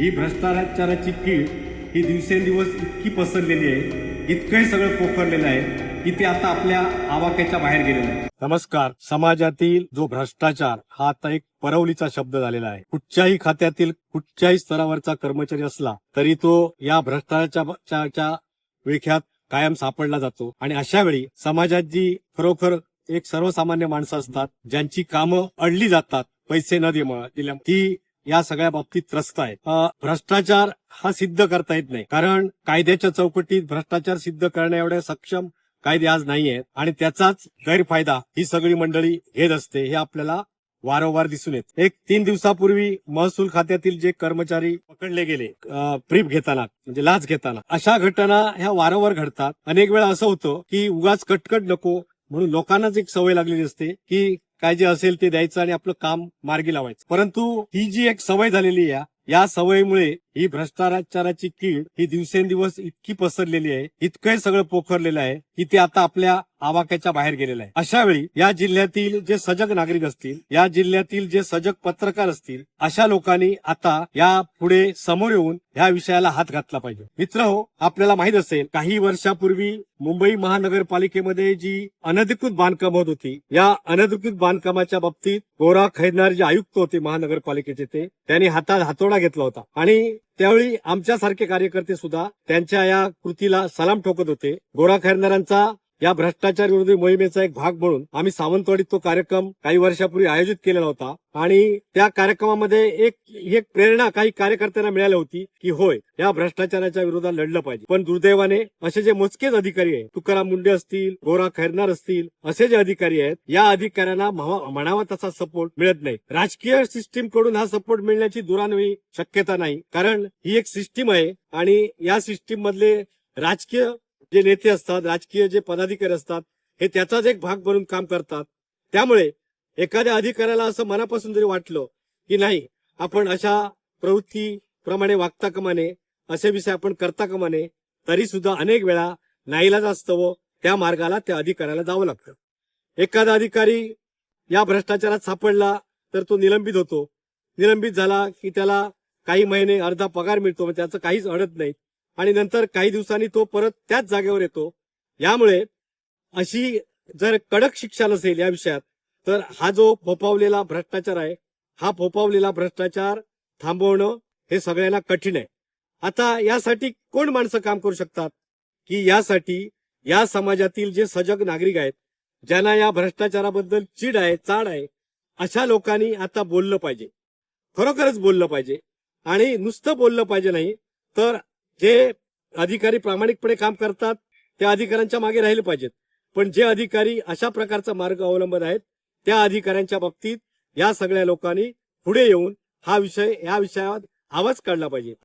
ही भ्रष्टाचाराची कीड ही दिवसेंदिवस इतकी पसरलेली आहे. इतकंही सगळं पोखरलेलं आहे की ते आता आपल्या आवाक्याच्या बाहेर गेलेलं आहे. नमस्कार. समाजातील जो भ्रष्टाचार हा आता एक परवलीचा शब्द झालेला आहे. कुठच्याही खात्यातील कुठच्याही स्तरावरचा कर्मचारी असला तरी तो या भ्रष्टाचाराच्या विख्यात कायम सापडला जातो. आणि अशा वेळी समाजात जी खरोखर एक सर्वसामान्य माणसं असतात ज्यांची कामं अडली जातात पैसे न देम- दिल्या ती या सगळ्या बाबतीत त्रस्त आहेत. भ्रष्टाचार हा सिद्ध करता येत नाही. कारण कायद्याच्या चौकटीत भ्रष्टाचार सिद्ध करण्याएवढे सक्षम कायदे आज नाहीयेत आणि त्याचाच गैरफायदा ही सगळी मंडळी घेत असते हे आपल्याला वारंवार दिसून येत. एक तीन दिवसापूर्वी महसूल खात्यातील जे कर्मचारी पकडले गेले प्रीप घेताना म्हणजे लाच घेताना अशा घटना ह्या वारंवार घडतात. अनेक वेळा असं होतं की उगाच कटकट नको म्हणून लोकांनाच एक सवय लागलेली असते की काय जे असेल ते द्यायचं आणि आपलं काम मार्गी लावायचं. परंतु ही जी एक सवय झालेली आहे या सवयीमुळे ही भ्रष्टाचाराची कीड ही दिवसेंदिवस इतकी पसरलेली आहे इतकं सगळं पोखरलेलं आहे की ते आता आपल्या आवाक्याच्या बाहेर गेलेला आहे. अशा वेळी या जिल्ह्यातील जे सजग नागरिक असतील या जिल्ह्यातील जे सजग पत्रकार असतील अशा लोकांनी आता या पुढे समोर येऊन या विषयाला हात घातला पाहिजे. मित्र हो आपल्याला माहीत असेल काही वर्षापूर्वी मुंबई महानगरपालिकेमध्ये जी अनधिकृत बांधकाम होत होती या अनधिकृत बांधकामाच्या बाबतीत गोरा खैदनार जे आयुक्त होते महानगरपालिकेचे ते त्यांनी हातात हातोडा घेतला होता. आणि त्यावेळी आमच्यासारखे कार्यकर्ते सुद्धा त्यांच्या या कृतीला सलाम ठोकत होते. गोरा खैरनारांचा या भ्रष्टाचार विरोधी मोहिमेचा एक भाग म्हणून आम्ही सावंतवाडीत तो कार्यक्रम काही वर्षापूर्वी आयोजित केलेला होता. आणि त्या कार्यक्रमामध्ये एक एक प्रेरणा काही कार्यकर्त्यांना मिळाली होती की होय या भ्रष्टाचाराच्या विरोधात लढलं पाहिजे. पण दुर्दैवाने असे जे मोजकेच अधिकारी आहेत तुकाराम मुंडे असतील गोरा खैरनार असतील असे जे अधिकारी आहेत या अधिकाऱ्यांना म्हणावा तसा सपोर्ट मिळत नाही. राजकीय सिस्टीमकडून हा सपोर्ट मिळण्याची दुरान्वयी शक्यता नाही. कारण ही एक सिस्टीम आहे आणि या सिस्टीम मधले राजकीय जे नेते असतात राजकीय जे पदाधिकारी असतात हे त्याचाच एक भाग बनून काम करतात. त्यामुळे एखाद्या अधिकाऱ्याला असं मनापासून जरी वाटलं की नाही आपण अशा प्रवृत्तीप्रमाणे वागता कमाने असे विषय आपण करता कमाने तरी सुद्धा अनेक वेळा नाईलाज असतं व त्या मार्गाला त्या अधिकाऱ्याला जावं लागतं. एखादा अधिकारी या भ्रष्टाचारात सापडला तर तो निलंबित होतो. निलंबित झाला की त्याला काही महिने अर्धा पगार मिळतो त्याचं काहीच अडत नाही. आणि नंतर काही दिवसांनी तो परत त्याच जागेवर येतो. यामुळे अशी जर कडक शिक्षा नसेल या विषयात तर हा जो फोपावलेला भ्रष्टाचार आहे हा फोपावलेला भ्रष्टाचार थांबवणं हे सगळ्यांना कठीण आहे. आता यासाठी कोण माणसं काम करू शकतात? की यासाठी या समाजातील जे सजग नागरिक आहेत ज्यांना या भ्रष्टाचाराबद्दल चीड आहे चाड आहे अशा लोकांनी आता बोललं पाहिजे. खरोखरच बोललं पाहिजे. आणि नुसतं बोललं पाहिजे नाही तर जे अधिकारी प्रामाणिकपणे काम करतात त्या अधिकाऱ्यांच्या मागे राहिले पाहिजेत. पण जे अधिकारी अशा प्रकारचा मार्ग अवलंबत आहेत त्या अधिकाऱ्यांच्या बाबतीत या सगळ्या लोकांनी पुढे येऊन हा विषय या विषयावर आवाज काढला पाहिजे.